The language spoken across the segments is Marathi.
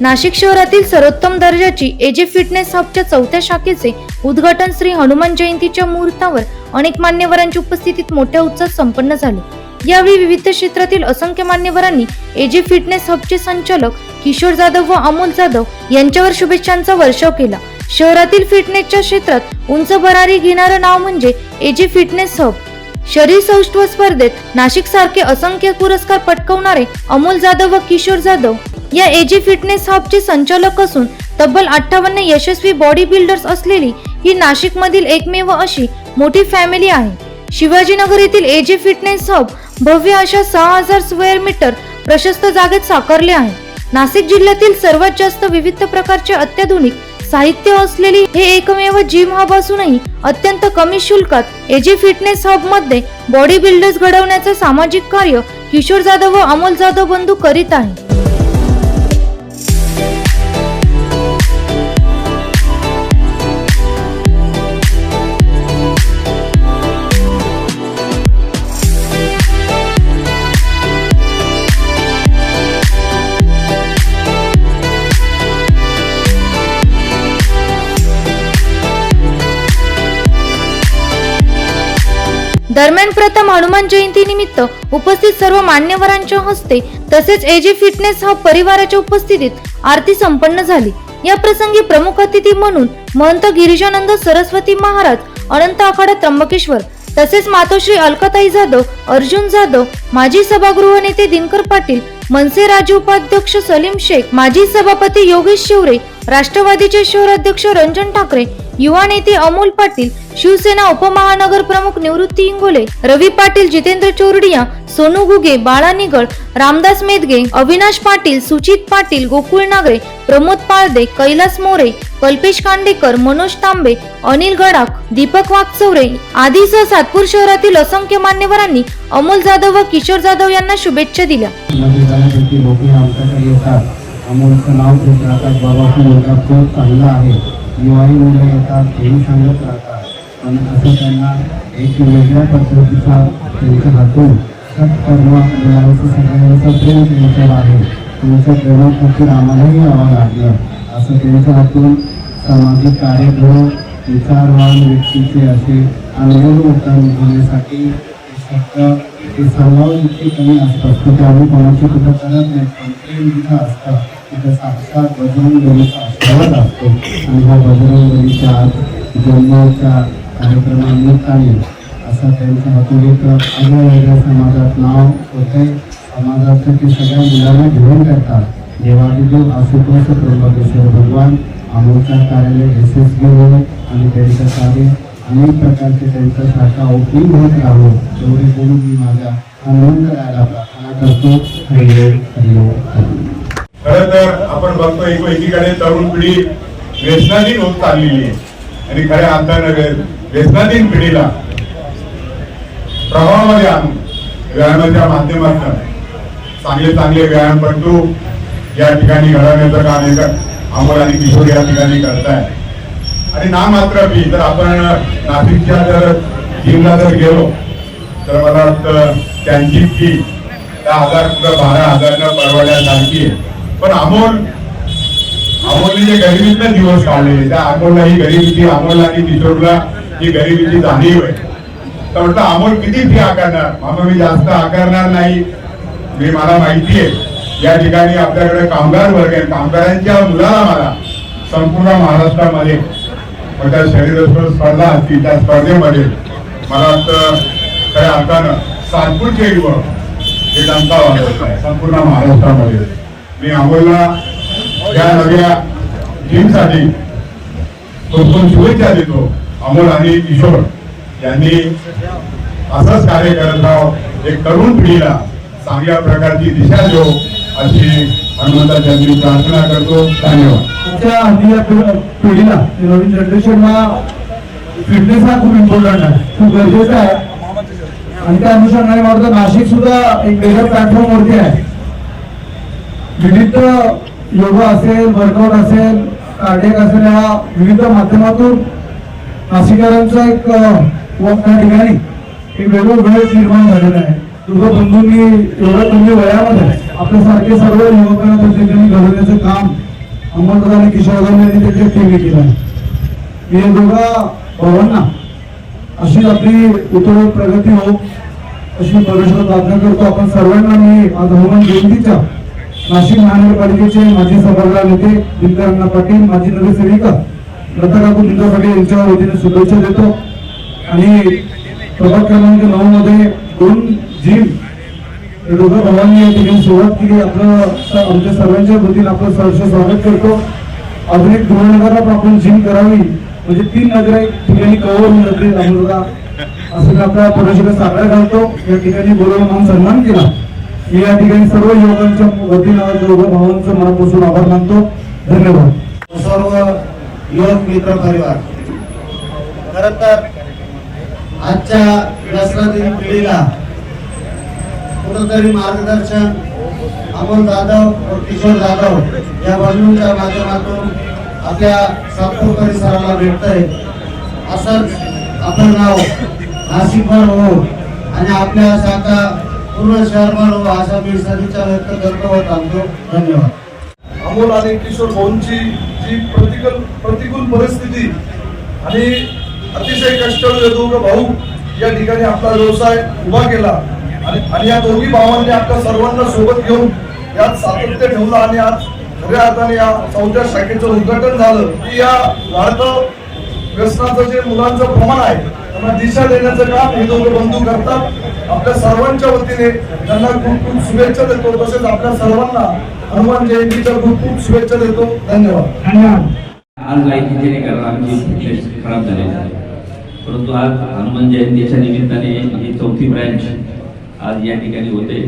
नाशिक शहरातील सर्वोत्तम दर्जाची एजे फिटनेस हबच्या चौथ्या शाखेचे उद्घाटन श्री हनुमान जयंतीच्या मुहूर्तावर अनेक मान्यवरांच्या उपस्थितीत मोठ्या उत्साहात संपन्न झाले. यावेळी विविध क्षेत्रातील असंख्य मान्यवरांनी एजे फिटनेस हबचे संचालक किशोर जाधव व अमोल जाधव यांच्यावर शुभेच्छांचा वर्षाव केला. शहरातील फिटनेसच्या क्षेत्रात उंच भरारी घेणारं नाव म्हणजे एजे फिटनेस हब शरीर सौष्ठव स्पर्धेत नाशिक सारखे असंख्य पुरस्कार पटकवणारे अमोल जाधव व किशोर जाधव या एजी फिटनेस हबचे संचालक असून तब्बल अठ्ठावन्न यशस्वी बॉडी बिल्डर्स असलेली ही नाशिकमधील एकमेव अशी मोठी फॅमिली आहे. शिवाजीनगर येथील एजी फिटनेस हब भव्य अशा सहा हजार स्क्वेअर मीटर प्रशस्त जागेत साकारले आहे. नाशिक जिल्ह्यातील सर्वात जास्त विविध प्रकारचे अत्याधुनिक साहित्य असलेली हे एकमेव जिम हब असूनही अत्यंत कमी शुल्कात एजी फिटनेस हबमध्ये बॉडी बिल्डर्स घडवण्याचे सामाजिक कार्य किशोर जाधव व अमोल जाधव बंधू करीत आहे दरम्यान प्रथम हनुमान जयंती निमित्त उपस्थित सर्व मान्यवरांच्या हस्ते तसेच एजी फिटनेस हब परिवाराच्या उपस्थितीत आरती संपन्न झाली. या प्रसंगी प्रमुख अतिथी म्हणून महंत गिरिजानंद सरस्वती महाराज अनंत आखाडा त्र्यंबकेश्वर तसेच मातोश्री अलकाताई जाधव अर्जुन जाधव माजी सभागृह नेते दिनकर पाटील मनसे राज्य उपाध्यक्ष सलीम शेख माजी सभापती योगेश शिवरे राष्ट्रवादीचे शहर अध्यक्ष रंजन ठाकरे युवा नेते अमोल पाटील शिवसेना उपमहानगर प्रमुख निवृत्ती इंगोले रवी पाटील जितेंद्र चोरडिया सोनू गुगे बाळा निगळ रामदास मेदगे अविनाश पाटील सुचित पाटील गोकुळ नागरे प्रमोद पाळदे कैलास मोरे कल्पेश कांडेकर मनोज तांबे अनिल गडाख दीपक वाघचौरे आदीसह सातपूर शहरातील असंख्य मान्यवरांनी अमोल जाधव व किशोर जाधव यांना शुभेच्छा दिल्या. मध्ये अमोलचं नाव घेत राहतात. बाबाचा मुलगा खूप चांगला आहे. युवाही मुलं येतात हेही सांगत राहतात. पण असं त्यांना एक वेगळ्या पद्धतीचा त्यांच्या हातून सत्कर्म मिळायचं सगळ्यांचं प्रेम त्यांच्यावर आहे. तुमच्या प्रेमासाठी आम्हालाही यावं लागलं. असं त्यांच्या हातून सामाजिक कार्यक्रम विचारवान व्यक्तीचे असे अनुभव उत्तर घेण्यासाठी हे ते सांगावं कमी असतात. की ते कोणाची कुठं करत नाही पण ते असतात तिथं साक्षात बजरंग बलीचा आशीर्वाद असतो. आणि हा बजरंग बलीच्या जन्माच्या कार्यक्रमानिमित्ताने असा त्यांच्या हातून एक वेगळ्या समाजात नाव होते समाजाचं ते सगळ्या मुलांना घेऊन करतात. देवादिदेव आशुतोष त्र्यंबकेश्वर भगवान अमोलच्या कार्यालय यशस्वी हो आणि त्यांचं कार्य अनेक प्रकारचे त्यांच्या शाखा ओपनिंग होत राहो. एवढे बोलून मी माझ्या आनंद राहायला प्रार्थना करतो हरिओ हरिओम हरिओम. खर तर आपण बघतो एक एकीकडे तरुण पिढी व्यसनाधीन होत चाललेली आहे. आणि खऱ्या अर्थानं व्यसनाधीन पिढीला प्रभावामध्ये आणून व्यायामाच्या माध्यमातून चांगले चांगले व्यायामपटू या ठिकाणी घडवण्याचं काम एक अमोल आणि किशोर या ठिकाणी करताय आणि ना मात्र मी जर आपण नाशिकच्या जर जिमला जर गेलो तर मला वाटतं त्यांची फी दहा हजार कुठं बारा हजारनं परवडण्यासारखी आहे. पण अमोल अमोलने जे गरिबीतले दिवस काढले त्या अमोलला ही गरिबीची अमोल आणि किशोरला ही गरिबीची जाणीव आहे. तर म्हटलं अमोल किती फी आकारणार? मामा मी जास्त आकारणार नाही. मी मला माहिती आहे. या ठिकाणी आपल्याकडे कामगार वर्ग आहे. कामगारांच्या मुलाला मला संपूर्ण महाराष्ट्रामध्ये मोठ्या शरीर स्पर्धा असतील त्या स्पर्धेमध्ये मला वाटतं खऱ्या अर्थानं सातपूरचे युवक हे डंका वाजवत आहे संपूर्ण महाराष्ट्रामध्ये. मी अमोलला या नव्या टीमसाठी खूप खूप शुभेच्छा देतो अमोल आणि किशोर. यांनी असंच कार्य करत राहावं एक तरुण पिढीला चांगल्या प्रकारची दिशा देऊ अशी हनुमंताच्या मी प्रार्थना करतो. धन्यवाद. पिढीला नवीन जनरेशनला फिटनेस हा खूप इम्पॉर्टंट आहे. खूप गरजेचा आहे. आणि त्या अनुषंगाने वाटतं नाशिक सुद्धा एक वेगळ्या प्लॅटफॉर्म वरती आहे. विविध योगा असेल वर्कआउट असेल कार्डियक असेल या विविध माध्यमातून नाशिकरांचा एक त्या ठिकाणी एक वेगळं वेळ निर्माण झालेला आहे. तुझं बंधूंनी एवढं कमी वयामध्ये आपल्यासारखे सर्व युवकांना त्या ठिकाणी घडवण्याचं काम अमोलदादा आणि किशोरदादा यांनी त्याची टीम केला हे दोघा भावांना अशी आपली उत्तर प्रगती हो अशी परमेश्वर प्रार्थना करतो. आपण सर्वांना मी आज हनुमान जयंतीच्या नाशिक महानगरपालिकेचे माजी सभागृह नेते दिनकर पाटील माजी नगरसेविका लता काकू दिनकर पाटील यांच्या वतीने शुभेच्छा देतो. आणि प्रभाग क्रमांक नऊ मध्ये दोन जिम दोघं भावांनी या ठिकाणी सुरुवात केली. आपलं आमच्या सर्वांच्या वतीने आपलं सहर्ष स्वागत करतो. आधुनिक एक आपण जिम करावी म्हणजे तीन नगर एक ठिकाणी कवर होऊन जातील असं मी आपल्या परिषदेत साकार घालतो. या ठिकाणी बोलवून मान सन्मान केला. मी या ठिकाणी सर्व युवकांच्या वतीनं आज भावांचं मनापासून आभार मानतो. धन्यवाद. सर्व युवक मित्र परिवार खर तर आजच्या दसरातील पिढीला कुठंतरी मार्गदर्शन अमोल जाधव व किशोर जाधव या बंधूंच्या माध्यमातून आपल्या सातपूर परिसराला भेटतंय. असंच आपलं नाव नाशिकभर हो आणि आपल्या शाखा पूर्ण शहरभर अशा मी सदिच्छा व्यक्त करतो व थांबतो धन्यवाद. अमोल आणि किशोर भाऊंची जी प्रतिकूल प्रतिकूल परिस्थिती आणि अतिशय कष्ट हे दोघं भाऊ या ठिकाणी आपला व्यवसाय उभा केला आणि आणि या दोन्ही भावांनी आपल्या सर्वांना सोबत घेऊन यात सातत्य ठेवलं आणि आज खऱ्या अर्थाने या चौथ्या शाखेचं उद्घाटन झालं. की या वाढतं व्यसनाचं जे मुलांचं प्रमाण आहे त्यांना दिशा देण्याचं काम हे दोघं बंधू करतात. आपल्या सर्वांच्या वतीने त्यांना खूप खूप शुभेच्छा देतो. तसेच आपल्या सर्वांना हनुमान जयंतीच्या खूप खूप शुभेच्छा देतो. धन्यवाद. धन्यवाद. आज लाईटीचे नाही कारण आमची फिटनेस खराब झालेली आहे. परंतु आज हनुमान जयंतीच्या निमित्ताने ही चौथी ब्रँच आज या ठिकाणी होते.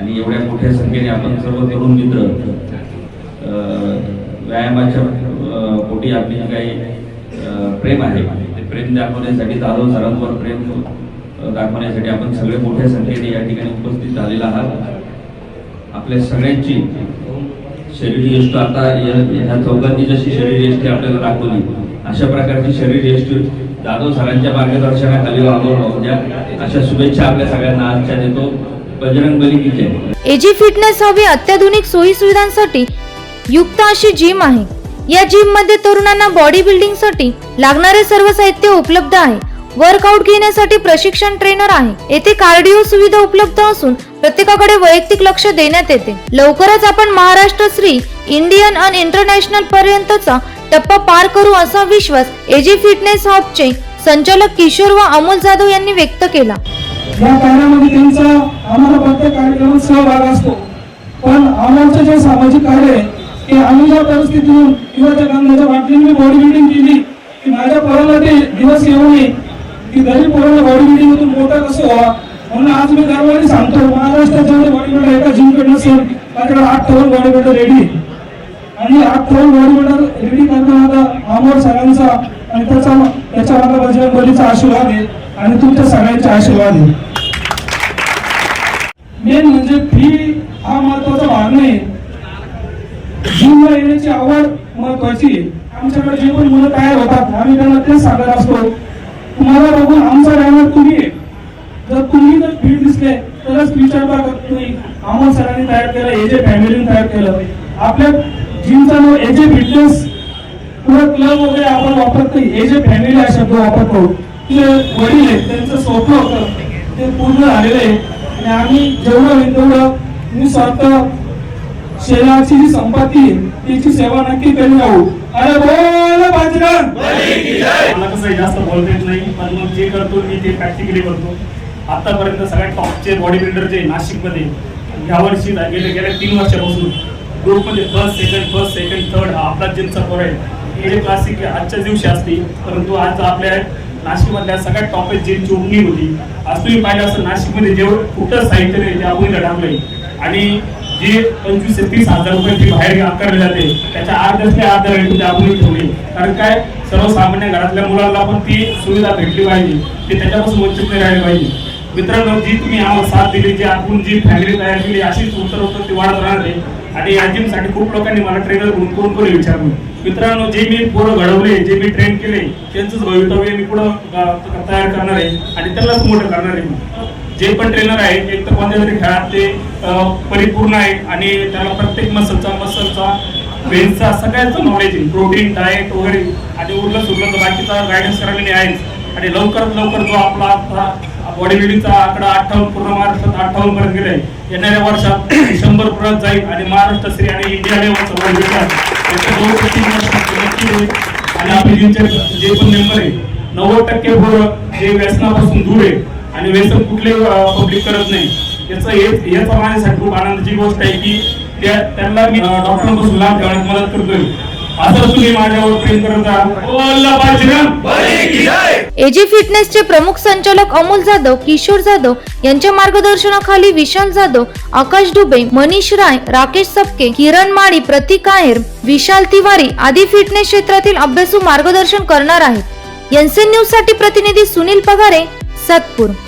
आणि एवढ्या मोठ्या संख्येने आपण सर्व तरुण मित्र व्यायामाच्या पोटी आपली काही प्रेम आहे प्रेम दाखवण्यासाठी जाधव सरांवर प्रेम दाखवण्यासाठी आपण सगळे मोठ्या संख्येने या ठिकाणी उपस्थित झालेला आहात. आपल्या सगळ्यांची शरीरयष्ट आता ह्या चौघांनी जशी शरीरयष्टी आपल्याला दाखवली अशा प्रकारची शरीर यष्टी जाधव सरांच्या मार्गदर्शनाखाली राबवून द्या. अशा शुभेच्छा आपल्या सगळ्यांना आजच्या देतो. बजरंग बली एजी फिटनेस हवी अत्याधुनिक सोयी सुविधांसाठी युक्त अशी जिम आहे. या जिममध्ये तरुणांना बॉडी बिल्डिंगसाठी लागणारे सर्व साहित्य उपलब्ध आहे. वर्कआउट घेण्यासाठी प्रशिक्षण ट्रेनर आहे. येथे कार्डिओ सुविधा उपलब्ध असून प्रत्येकाकडे वैयक्तिक लक्ष देण्यात येते. लवकरच आपण महाराष्ट्र श्री इंडियन आणि इंटरनॅशनल पर्यंतचा टप्पा पार करू असा विश्वास एजी फिटनेस हबचे संचालक किशोर व अमोल जाधव यांनी व्यक्त केला. या कार्यामध्ये त्यांचा आम्हाला प्रत्येक कार्यक्रमात सहभाग असतो. पण आम्हाला जे सामाजिक कार्य आहे की आम्ही ज्या परिस्थितीतून किंवा त्या कांद्याच्या बाटलीने बॉडी बिल्डिंग केली की माझ्या पोराला ते दिवस येऊ नये की गरीब पोराला बॉडी बिल्डिंग मधून मोठा कसं व्हावा? म्हणून आज मी गर्वाने सांगतो महाराष्ट्राच्या बॉडी बिल्डर एका जिमकडे नसेल माझ्याकडे आठ तरुण बॉडी बिल्डर रेडी आणि आठ तरुण बॉडी बिल्डर रेडी करताना आता अमोल सरांचा आणि त्याचा त्याच्या मला बजरंग बलीचा आशीर्वाद आहे आणि तुमच्या सगळ्यांचा आशीर्वाद आहे. मेन म्हणजे फी हा महत्त्वाचा भाग नाही. जिमला येण्याची आवड महत्वाची आहे. आमच्याकडे जे पण मुलं तयार होतात आम्ही त्यांना तेच सांगत असतो. तुम्हाला बघून आमचा ड्रायव्हर तुम्ही आहे. जर तुम्ही जर फीड दिसले तरच विचार करा तुम्ही अमोल सरांनी तयार केलं एजे फॅमिलीने तयार केलं. आपल्या जिमचं नाव एजे फिटनेस पुढे क्लब वगैरे आपण वापरत नाही. एजे फॅमिली हा शब्द वापरतो. ते वडील आहेत त्यांचं स्वप्न होतं. ते पूर्ण झालेलं आहे. आणि आम्ही जेवढं होईल तेवढं मी स्वतः शरीराची जी संपत्ती आहे सेवा नक्की करीत राहू अरे बोल बजरंग मला कसं जास्त बोलता येत नाही पण मग जे करतो मी ते प्रॅक्टिकली करतो. आतापर्यंत सगळ्यात टॉपचे बॉडी बिल्डर जे नाशिकमध्ये ह्या वर्षी गेले गेल्या तीन वर्षापासून ग्रुपमध्ये first second first second third हा आपला जिमचा पोर आहे. हे क्लासिक आजच्या दिवशी असते परंतु आज आपल्या नाशिकमधल्या सगळ्यात टॉप जिमची ओपनिंग होती. आज तुम्ही पाहिलं असं नाशिकमध्ये जेवढं कुठं साहित्य नाही ते आपण टाकलंय आणि जे पंचवीस ते तीस हजार रुपये फी बाहेर आकारले जाते त्याच्या अर्ध्यातल्या अर्ध्या रेट ते आपण ठेवले. कारण काय? सर्वसामान्य घरातल्या मुलांना पण ती सुविधा भेटली पाहिजे. ते त्याच्यापासून वंचित नाही राहिले पाहिजे. मित्रांनो जी तुम्ही आम्हाला साथ दिली जी आपण जी फॅमिली तयार केली अशीच उत्तर उत्तर ती वाढत राहणार आहे. आणि या जिमसाठी खूप लोकांनी मला ट्रेनर म्हणून कोण कोण विचारलं? मित्रांनो जे मी पोरं घडवले जे मी ट्रेन केले त्यांचंच भवितव्य मी पुढं तयार करणार आहे आणि त्यालाच मोठं करणार आहे जे पण ट्रेनर आहे एक तर कोणत्या तरी खेळात ते परिपूर्ण आहे आणि त्याला प्रत्येक मसलचा मसलचा वेन्सचा सगळ्याचं नॉलेज आहे. प्रोटीन डाएट वगैरे. आणि उरलं सुरलं तर बाकीचा गायडन्स करायला आहे आणि लवकरात लवकर जो आपला आता बॉडी बिल्डिंगचा आकडा अठ्ठावन्न पूर्ण महाराष्ट्रात अठ्ठावन्न पर्यंत गेलाय. येणाऱ्या वर्षात शंभर पर्यंत जाईल आणि महाराष्ट्र श्री आणि इंडिया लेवलचा बॉडी आणि आपले जे पण मेंबर आहे नव्वद टक्के पोरं हे व्यसनापासून दूर आहे. आणि व्यसन कुठले पब्लिक करत नाही. याचं हे याचा माझ्यासाठी खूप आनंदाची गोष्ट आहे की त्या त्यांना मी डॉक्टरांपासून लाभ ठेवण्यात मदत करतोय. असं तुम्ही माझ्यावर प्रेम करत एजी फिटनेसचे प्रमुख संचालक अमोल जाधव किशोर जाधव यांच्या मार्गदर्शनाखाली विशाल जाधव आकाश डुबे मनीष राय राकेश सपके किरण माळी प्रतीक आहेर विशाल तिवारी आदी फिटनेस क्षेत्रातील अभ्यासू मार्गदर्शन करणार आहेत. एनसीएन न्यूजसाठी प्रतिनिधी सुनील पगारे सातपूर.